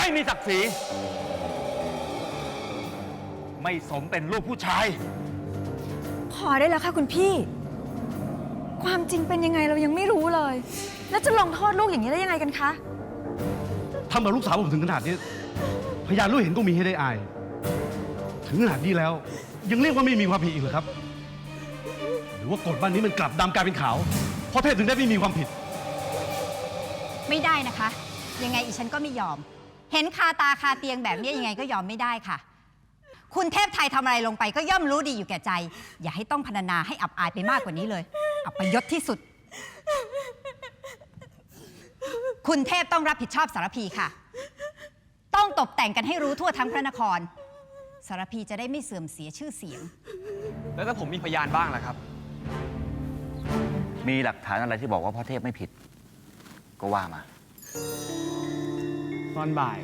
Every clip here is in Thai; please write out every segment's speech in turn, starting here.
ไม่มีศักดิ์ศรี ไม่สมเป็นลูกผู้ชาย พอได้แล้วค่ะคุณพี่ ความจริงเป็นยังไงเรายังไม่รู้เลย แล้วจะลงโทษลูกอย่างนี้ได้ยังไงกันคะ ทำกับลูกสาวผมถึงขนาดนี้ พยานรู้เห็นก็มีให้ได้อาย ถึงขนาดนี้แล้ว ยังเรียกว่าไม่มีความผิดอีกเหรอครับ หรือว่ากฎบ้านนี้มันกลับดำกลายเป็นขาวเพราะเทพถึงได้ไม่มีความผิด ไม่ได้นะคะ ยังไงอีฉันก็ไม่ยอม เห็นคาตาคาเตียงแบบนี้ยังไงก็ยอมไม่ได้ค่ะ คุณเทพไทยทำอะไรลงไปก็ย่อมรู้ดีอยู่แก่ใจ อย่าให้ต้องพรรณนาให้อับอายไปมากกว่านี้เลยอับประยศที่สุด คุณเทพต้องรับผิดชอบสารพีค่ะ ต้องตกแต่งกันให้รู้ทั่วทั้งพระนคร สารพีจะได้ไม่เสื่อมเสียชื่อเสียง แล้วถ้าผมมีพยานบ้างล่ะครับ มีหลักฐานอะไรที่บอกว่าพ่อเทพไม่ผิด ก็ว่ามา ตอนบ่าย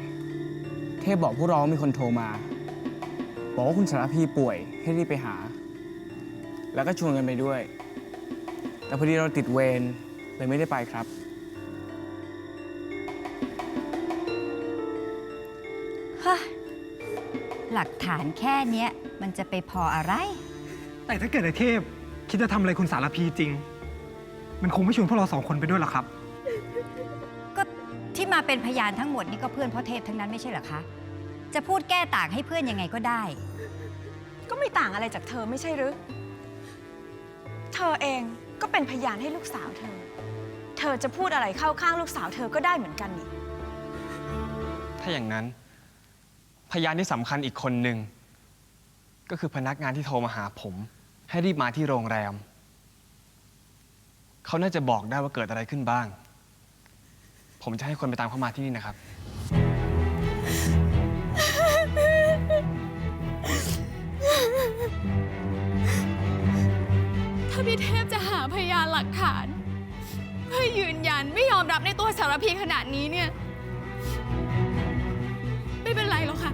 เทพบอกพวกเราว่ามีคนโทรมา บอกว่าคุณสารพีป่วยให้รีบไปหา แล้วก็ชวนกันไปด้วย แต่พอดีเราติดเวรเลยไม่ได้ไปครับ ฮะหลักฐานแค่เนี้ยมันจะไปพออะไร แต่ถ้าเกิดไอ้เทพ คิดจะทำอะไรคุณสารพีจริง มันคงไม่ชวนพวกเราสองคนไปด้วยหรอกครับก็ ที่มาเป็นพยานทั้งหมดนี่ก็เพื่อนพ่อเทพทั้งนั้นไม่ใช่เหรอคะ จะพูดแก้ต่างให้เพื่อนยังไงก็ได้ ก็ไม่ต่างอะไรจากเธอไม่ใช่หรือ เธอเองก็เป็นพยานให้ลูกสาวเธอ เธอจะพูดอะไรเข้าข้างลูกสาวเธอก็ได้เหมือนกันนี่ถ้าอย่างนั้น พยานที่สำคัญอีกคนหนึ่งก็คือพนักงานที่โทรมาหาผม ให้รีบมาที่โรงแรม เขาน่าจะบอกได้ว่าเกิดอะไรขึ้นบ้าง ผมจะให้คนไปตามเขามาที่นี่นะครับ ถ้าพี่เทพจะหาพยานหลักฐาน เพื่อยืนยันไม่ยอมรับในตัวสารพีขนาดนี้เนี่ย ไม่เป็นไรหรอกค่ะ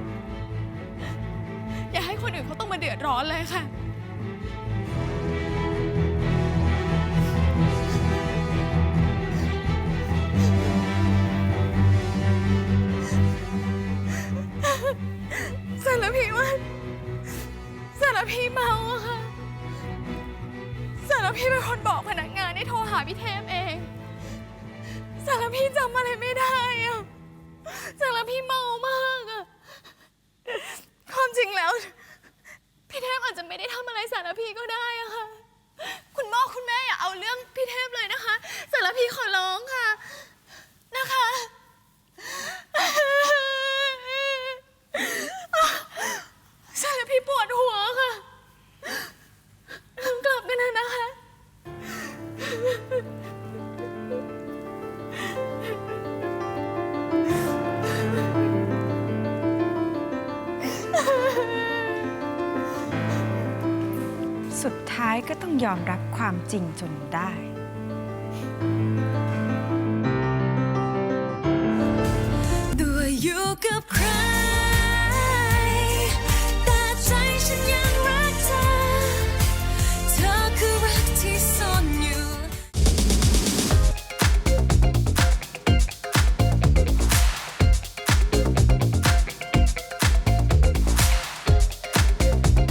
อย่าให้คนอื่นเขาต้องมาเดือดร้อนเลยค่ะ พีว่าสารพีเมาอะค่ะ สารพีเป็นคนบอกพนักงานให้โทรหาพี่เทพเอง สารพีจำอะไรไม่ได้อะสารพีเมามากอะความจริงแล้ว พี่เทพอาจจะไม่ได้ทำอะไรสารพีก็ได้อะค่ะ คุณพ่อคุณแม่อย่าเอาเรื่องพี่เทพเลยนะคะ สารพีขอร้องค่ะ นะคะ สุดท้ายก็ต้องยอมรับความจริงจนได้ ด้วอยู่กับใคร